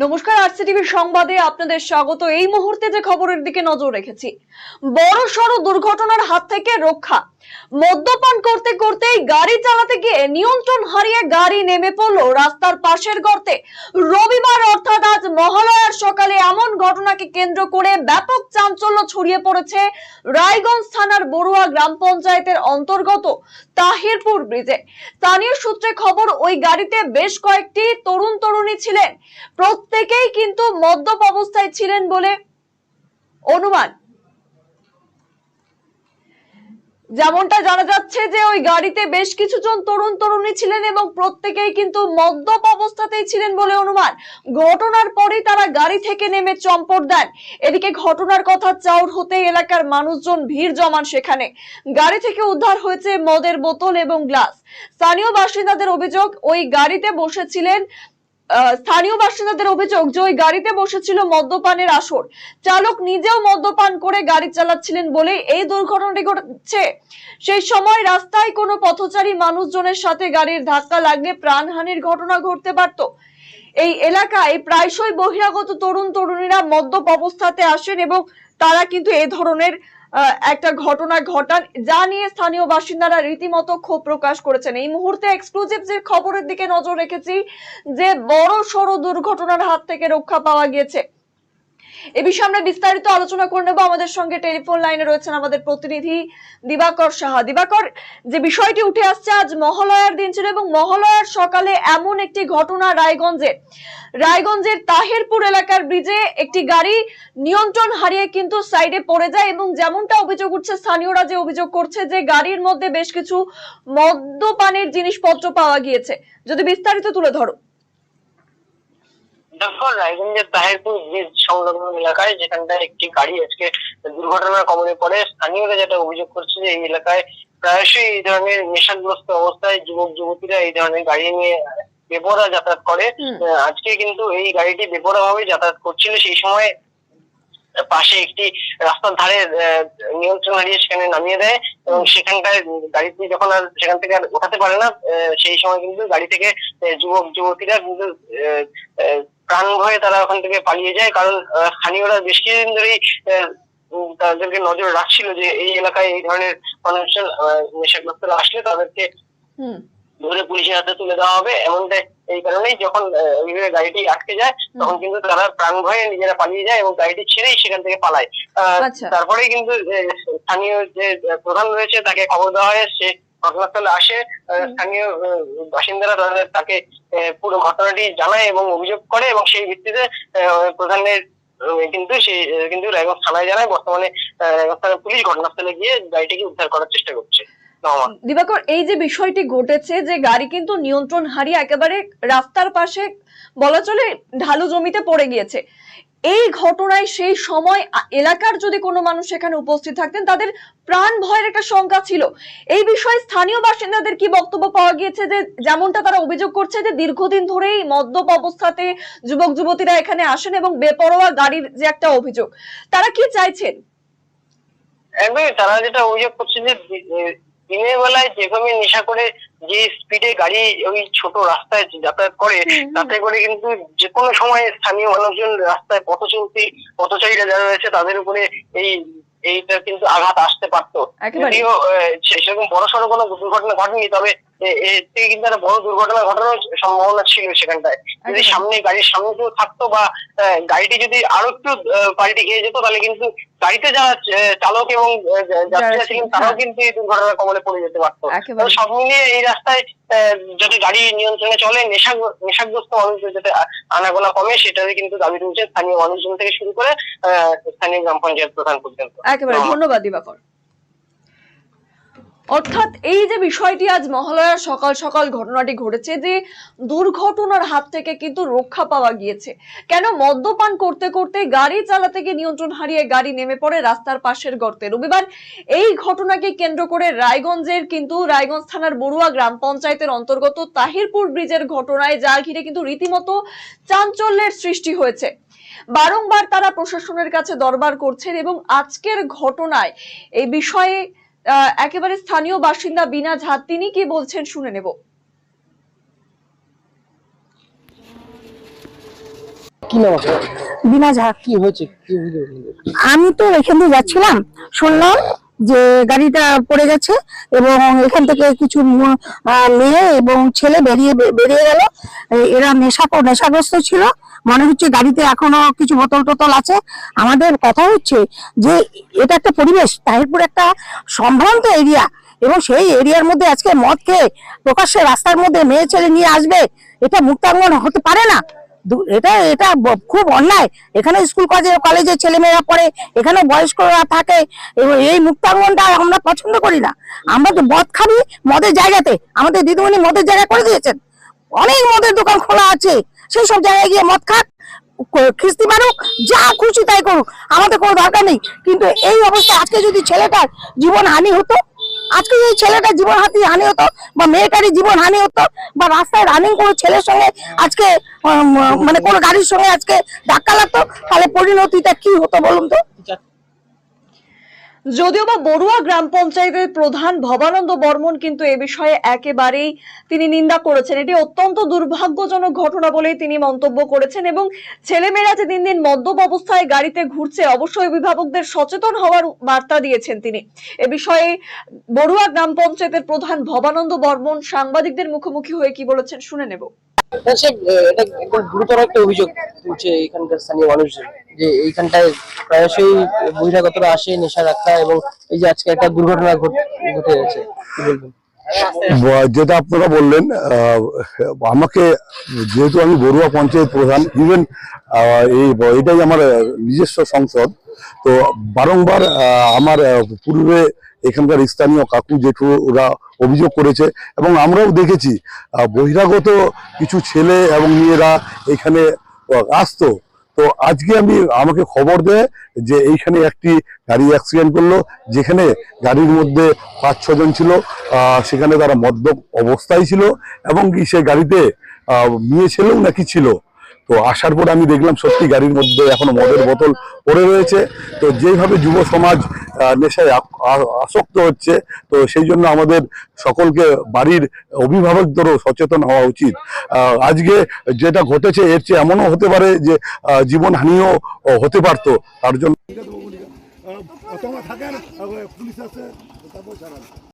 নমস্কার আরসিটিভির সংবাদে আপনাদের স্বাগত। এই মুহূর্তে যে খবরের দিকে নজর রেখেছি বড় সড় দুর্ঘটনার হাত থেকে রক্ষা। মদ্যপান করতে করতেই গাড়ি চালাতে গিয়ে নিয়ন্ত্রণ হারিয়ে গাড়ি নেমে পড়ল রাস্তার পাশের গর্তে। রবিবার অর্থাৎ আজ মহালয়ার সকালে এমন ঘটনাকে কেন্দ্র করে ব্যাপক চাঞ্চল্য ছড়িয়ে পড়েছে রায়গঞ্জ থানার বড়ুয়া গ্রাম পঞ্চায়েতের অন্তর্গত তাহিরপুর ব্রিজে। স্থানীয় সূত্রে খবর, ওই গাড়িতে বেশ কয়েকটি তরুণ তরুণী ছিলেন। প্রত্যেকেই কিন্তু মদ্যপ অবস্থায় ছিলেন বলে অনুমান। যেমনটা জানা যাচ্ছে যে ওই গাড়িতে বেশ কিছুজন তরুণ তরুণী ছিলেন এবং প্রত্যেকেই কিন্তু মদ্যপ অবস্থাতেই ছিলেন বলে অনুমান। ঘটনার পরেই তারা গাড়ি থেকে নেমে চম্পট দেন। এদিকে ঘটনার কথা চাউর হতে এলাকার মানুষজন ভিড় জমান সেখানে। গাড়ি থেকে উদ্ধার হয়েছে মদের বোতল এবং গ্লাস। স্থানীয় বাসিন্দাদের অভিযোগ, ওই গাড়িতে বসেছিলেন স্থানীয় বাসিন্দাদের অভিযোগ যে ওই গাড়িতে বসেছিল মদ্যপানের আসর। চালক নিজেও মদ্যপান করে গাড়ি চালাচ্ছিলেন বলে এই দুর্ঘটনাটি ঘটেছে। সেই সময় রাস্তায় কোনো পথচারী মানুষজনের সাথে গাড়ির ধাক্কা লাগলে প্রাণহানির ঘটনা ঘটতে পারত। এই এলাকায় প্রায়শই বহিরাগত তরুণ তরুণীরা মদ্যপ অবস্থাতে আসেন এবং তারা কিন্তু এ ধরনের একটা ঘটনা ঘটান, যা নিয়ে স্থানীয় বাসিন্দারা রীতিমতো ক্ষোভ প্রকাশ করেছেন। এই মুহূর্তে এক্সক্লুসিভ যে খবরের দিকে নজর রেখেছি, যে বড় সড় দুর্ঘটনার হাত থেকে রক্ষা পাওয়া গিয়েছে। এ বিষয়ে আমরা বিস্তারিত আলোচনা করে নেব। আমাদের সঙ্গে টেলিফোন লাইনে রয়েছেন আমাদের প্রতিনিধি দিবাকর সাহা। দিবাকর, যে বিষয়টি উঠে আসছে, আজ মহালয়ার দিন ছিল এবং মহালয়ার সকালে এমন একটি ঘটনা রায়গঞ্জে। রায়গঞ্জের তাহিরপুর এলাকার ব্রিজে একটি গাড়ি নিয়ন্ত্রণ হারিয়ে কিন্তু সাইডে পড়ে যায় এবং যেমনটা অভিযোগ উঠছে, স্থানীয়রা যে অভিযোগ করছে যে গাড়ির মধ্যে বেশ কিছু মদ্যপানের জিনিসপত্র পাওয়া গিয়েছে। যদি বিস্তারিত তুলে ধরো। দেখো রায়গঞ্জের তাহেরপুর ব্রিজ সংলগ্ন এলাকায় যেখানটায় একটি গাড়ি আজকে দুর্ঘটনার কবলে পড়ে স্থানীয়রা যেটা অভিযোগ করছে যে এই এলাকায় প্রায়শই এই ধরনের নেশাগ্রস্ত অবস্থায় যুবক যুবতীরা এই ধরনের গাড়ি নিয়ে বেপরা যাতায়াত করে। আজকে কিন্তু এই গাড়িটি বেপরা ভাবে যাতায়াত করছিল। সেই সময় পাশে একটি রাস্তার ধারে নিয়ন্ত্রণ হারিয়ে সেখানে নামিয়ে দেয় এবং সেখানটায় গাড়িটি যখন আর সেখান থেকে আর ওঠাতে পারে না সেই সময় কিন্তু গাড়ি থেকে যুবক যুবতীরা কিন্তু প্রাণ ভয়ে তারা ওখান থেকে পালিয়ে যায়। কারণ স্থানীয়রা বেশ কিছুদিন ধরেই তাদেরকে নজর রাখছিল যে এই এলাকায় এই ধরনের মানুষজন নেশাগ্রস্তরা আসলে তাদেরকে ধরে পুলিশের হাতে তুলে দেওয়া হবে। এমনটাই এই কারণেই যখন গাড়িটি আটকে যায় তখন কিন্তু তারা প্রাণ ভয়ে নিজেরা পালিয়ে যায় এবং গাড়িটি ছেড়েই সেখান থেকে পালায়। আহ, আচ্ছা। তারপরে কিন্তু স্থানীয় যে প্রধান রয়েছে তাকে খবর দেওয়া হয় সে ঘটনাস্থলে আসে স্থানীয় বাসিন্দারা তাদের তাকে পুরো ঘটনাটি জানায় এবং অভিযোগ করে এবং সেই ভিত্তিতে প্রধানের কিন্তু সেই কিন্তু রায়গঞ্জ থানায় জানায় বর্তমানে পুলিশ ঘটনাস্থলে গিয়ে গাড়িটিকে উদ্ধার করার চেষ্টা করছে। দিবাকর এই যে বিষয়টি ঘটেছে যে গাড়ি কিন্তু নিয়ন্ত্রণ হারিয়ে একেবারে রাস্তার পাশে বলা চলে ঢালু জমিতে পড়ে গিয়েছে এই ঘটনায় সেই সময় এলাকার যদি কোনো মানুষ সেখানে উপস্থিত থাকতেন, তাদের প্রাণ ভয়ের একটা শঙ্কা ছিল। এই বিষয়ে স্থানীয় বাসিন্দাদের কি বক্তব্য পাওয়া গিয়েছে যে, যেমনটা তারা অভিযোগ করছে যে, দীর্ঘদিন ধরেই মদ্যপ অবস্থাতে যুবক, যুবতীরা এখানে আসেন এবং বেপরোয়া গাড়ির যে একটা অভিযোগ, তারা কি চাইছেন? একদমই, তারা যেটা অভিযোগ করছে যে দিনের বেলায় যেভাবে নেশা করে যে স্পিডে গাড়ি ওই ছোট রাস্তায় যাতায়াত করে। তাতে করে কিন্তু যে কোনো সময় স্থানীয় মানুষজন রাস্তায় পথ চলতি পথচারীরা যারা রয়েছে তাদের উপরে এই এইটা কিন্তু আঘাত আসতে পারতো। যদিও সেরকম বড় সড়ো কোনো দুর্ঘটনা ঘটেনি তবে এর থেকে কিন্তু একটা বড় দুর্ঘটনা ঘটানোর সম্ভাবনা ছিল সেখানটায় যদি সামনে গাড়ির সামনে কেউ থাকতো বা আহ, গাড়িটি যদি আরও একটু পাল্টে গিয়ে যেত তাহলে কিন্তু গাড়িতে যারা চালক এবং যাত্রীরা ছিলেন তারাও হ্যাঁ। কিন্তু এই দুর্ঘটনার কবলে পড়ে যেতে পারতো। সব মিলিয়ে এই রাস্তায় আহ, যাতে গাড়ি নিয়ন্ত্রণে চলে নেশা নেশাগ্রস্ত মানুষদের যাতে আনাগোনা কমে সেটারই কিন্তু দাবি রয়েছে স্থানীয় মানুষজন থেকে শুরু করে আহ, স্থানীয় গ্রাম পঞ্চায়েত প্রধান পর্যন্ত একেবারে ধন্যবাদ। ধন্যবাদ দিবাকর অর্থাৎ এই যে বিষয়টি আজ মহালয়ার সকাল সকাল ঘটনাটি ঘটেছে যে দুর্ঘটনার হাত থেকে কিন্তু রক্ষা পাওয়া গিয়েছে। কেন মদ্যপান করতে করতে গাড়ি চালাতে গিয়ে নিয়ন্ত্রণ হারিয়ে গাড়ি নেমে পড়ে রাস্তার পাশের গর্তে। রবিবার এই ঘটনাকে কেন্দ্র করে রায়গঞ্জের কিন্তু রায়গঞ্জ থানার বড়ুয়া গ্রাম পঞ্চায়েতের অন্তর্গত তাহিরপুর ব্রিজের ঘটনায় যা ঘিরে কিন্তু রীতিমতো চাঞ্চল্যের সৃষ্টি হয়েছে। বারংবার তারা প্রশাসনের কাছে দরবার করছেন এবং আজকের ঘটনায় এই বিষয়ে একেবারে স্থানীয় বাসিন্দা বিনা ঝা তিনি কি বলছেন শুনে নেব। কি নাম বিনা ঝা কি হয়েছে? কি অভিযোগ আমি তো এখান দিয়ে যাচ্ছিলাম। শুনলাম যে গাড়িটা পড়ে গেছে এবং এখান থেকে কিছু মেয়ে এবং ছেলে বেরিয়ে বেরিয়ে গেল। এরা নেশা, নেশাগ্রস্ত ছিল। মনে হচ্ছে গাড়িতে এখনও কিছু বোতল টোতল আছে। আমাদের কথা হচ্ছে যে এটা একটা পরিবেশ তাহিরপুর একটা সম্ভ্রান্ত এরিয়া এবং সেই এরিয়ার মধ্যে আজকে মদ খেয়ে প্রকাশ্যে রাস্তার মধ্যে মেয়ে ছেলে নিয়ে আসবে, এটা মুক্তাঙ্গন হতে পারে না। এটা এটা খুব অন্যায়। এখানে স্কুল কলেজে কলেজে ছেলেমেয়েরা পড়ে, এখানে বয়স্করা থাকে এই মুক্তাঙ্গনটা আমরা পছন্দ করি না। আমরা তো মদ খাবি মদের জায়গাতে। আমাদের দিদিমণি মদের জায়গা করে দিয়েছেন। অনেক মদের দোকান খোলা আছে। সেই সব জায়গায় গিয়ে মদ খাক খিস্তি মারুক, যা খুশি তাই করুক। আমাদের কোনো দরকার নেই। কিন্তু এই অবস্থা আজকে যদি ছেলেটার জীবন হানি হতো আজকে যদি ছেলেটা জীবন হাতি হানি হতো বা মেয়েটারই জীবন হানি হতো বা রাস্তায় রানিং কোনো ছেলের সঙ্গে আজকে মানে কোনো গাড়ির সঙ্গে আজকে ধাক্কা লাগতো, তাহলে পরিণতিটা কি হতো বলুন তো? যদিও বা বড়ুয়া গ্রাম পঞ্চায়েতের প্রধান ভবানন্দ বর্মন কিন্তু এ বিষয়ে একেবারেই তিনি নিন্দা করেছেন। এটি অত্যন্ত দুর্ভাগ্যজনক ঘটনা বলেই তিনি মন্তব্য করেছেন এবং ছেলেমেয়েরা যে দিন দিন মদ্যপ অবস্থায় গাড়িতে ঘুরছে, অবশ্যই অভিভাবকদের সচেতন হওয়ার বার্তা দিয়েছেন তিনি। এ বিষয়ে বড়ুয়া গ্রাম পঞ্চায়েতের প্রধান ভবানন্দ বর্মন সাংবাদিকদের মুখোমুখি হয়ে কি বলেছেন শুনে নেব। একদম গুরুতর একটা অভিযোগ তুলছে এখানকার স্থানীয় যে এইখানটায় প্রায়শই আসে, নেশা রাখা এবং এই যে আজকে একটা দুর্ঘটনা ঘট- গেছে যেটা আপনারা বললেন আমাকে যেহেতু আমি বড়ুয়া পঞ্চায়েত প্রধান ইভেন এটাই আমার নিজস্ব সংসদ, তো বারংবার আমার পূর্বে এখানকার স্থানীয় কাকু জেঠু ওরা অভিযোগ করেছে এবং আমরাও দেখেছি বহিরাগত কিছু ছেলে এবং মেয়েরা এখানে আসতো। তো আজকে আমি, আমাকে খবর দেয় যে এইখানে একটি গাড়ি অ্যাক্সিডেন্ট করল, যেখানে গাড়ির মধ্যে পাঁচ ছজন ছিল সেখানে তারা মদ্যপ অবস্থায় ছিল এবং কি সে গাড়িতে মেয়ে ছেলেও নাকি ছিল। তো আসার পর আমি দেখলাম সত্যি গাড়ির মধ্যে এখনও মদের বোতল পড়ে রয়েছে। তো যেভাবে যুব সমাজ নেশায় আসক্ত হচ্ছে, তো সেই জন্য আমাদের সকলকে বাড়ির অভিভাবকদেরও সচেতন হওয়া উচিত। আজকে যেটা ঘটেছে, এর চেয়ে এমনও হতে পারে যে জীবনহানিও হতে পারতো, তার জন্য থাকেন পুলিশ আছে